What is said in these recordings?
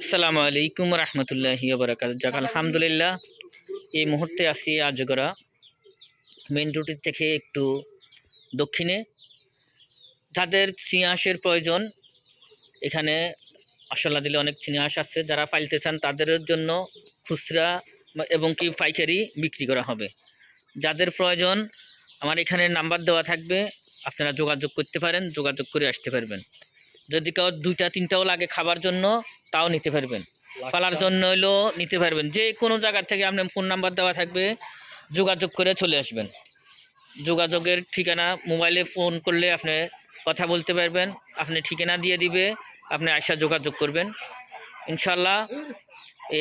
আসসালামু আলাইকুম রহমতুল্লাহি যাক, আলহামদুলিল্লাহ, এই মুহূর্তে আছি আজগরা মেন রুটের থেকে একটু দক্ষিণে। যাদের চিয়াঁশের প্রয়োজন, এখানে মশলা দিলে অনেক চিনিয়াস আছে। যারা পাইলতে চান, তাদের জন্য খুচরা এবং কি পাইকারি বিক্রি করা হবে। যাদের প্রয়োজন, আমার এখানে নাম্বার দেওয়া থাকবে। আপনারা যোগাযোগ করতে পারেন যোগাযোগ করে আসতে পারবেন। যদি কেউ দুইটা তিনটাও লাগে খাবার জন্য তাও নিতে পারবেন। পালার জন্য হলেও নিতে পারবেন। যে কোনো জায়গা থেকে আপনার ফোন নাম্বার দেওয়া থাকবে যোগাযোগ করে চলে আসবেন। যোগাযোগের ঠিকানা মোবাইলে ফোন করলে আপনি কথা বলতে পারবেন আপনি ঠিকানা দিয়ে দিবে আপনি আয়সা যোগাযোগ করবেন। ইনশাল্লাহ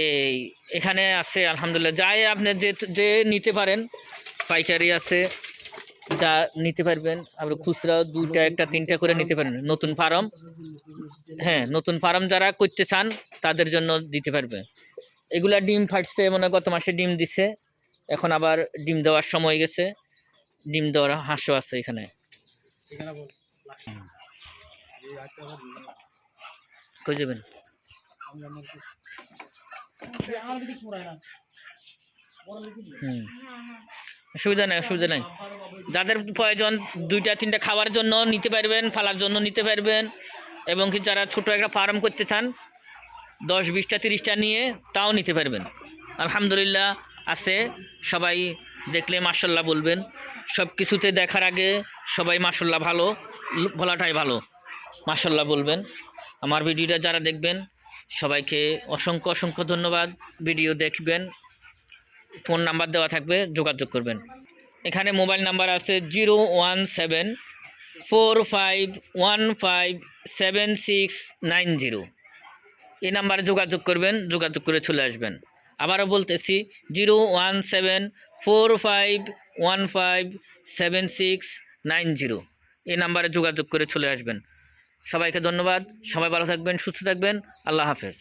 এই এখানে আছে আলহামদুলিল্লাহ। যাই আপনি যে যে নিতে পারেন পাইকারি আছে। যা নিতে পারবেন আপনি খুচরা দুইটা, একটা, তিনটা করে নিতে পারেন নতুন ফার্ম হ্যাঁ নতুন ফার্ম যারা করতে চান, তাদের জন্য দিতে পারবে। এগুলা ডিম ফাটছে, মনে গত মাসে ডিম দিছে, এখন আবার ডিম দেওয়ার সময় গেছে। ডিম দেওয়ার হাঁসও আছে এখানে। হুম। অসুবিধা নেই অসুবিধা নেই। যাদের প্রয়োজন দুইটা, তিনটা খাওয়ার জন্য নিতে পারবেন, ফালার জন্য নিতে পারবেন, এবং কি যারা ছোট একটা ফার্ম করতে চান, দশ, বিশটা, তিরিশটা নিয়ে তাও নিতে পারবেন। আলহামদুলিল্লাহ আছে, সবাই দেখলে মার্শাল্লাহ বলবেন। সব কিছুতে দেখার আগে সবাই মার্শাল্লাহ ভালো, বলাটাই ভালো মার্শাল্লাহ বলবেন। আমার ভিডিওটা যারা দেখবেন, সবাইকে অসংখ্য অসংখ্য ধন্যবাদ। ভিডিও দেখবেন ফোন নাম্বার দেওয়া থাকবে, যোগাযোগ করবেন। এখানে মোবাইল নাম্বার আছে zero one seven four five one five seven six nine zero. এই নাম্বারে যোগাযোগ করবেন, যোগাযোগ করে চলে আসবেন। আবারও বলতেছি, zero one seven four five one five seven six nine zero. এই নাম্বারে যোগাযোগ করে চলে আসবেন। সবাইকে ধন্যবাদ, সবাই ভালো থাকবেন, সুস্থ থাকবেন, আল্লাহ হাফেজ।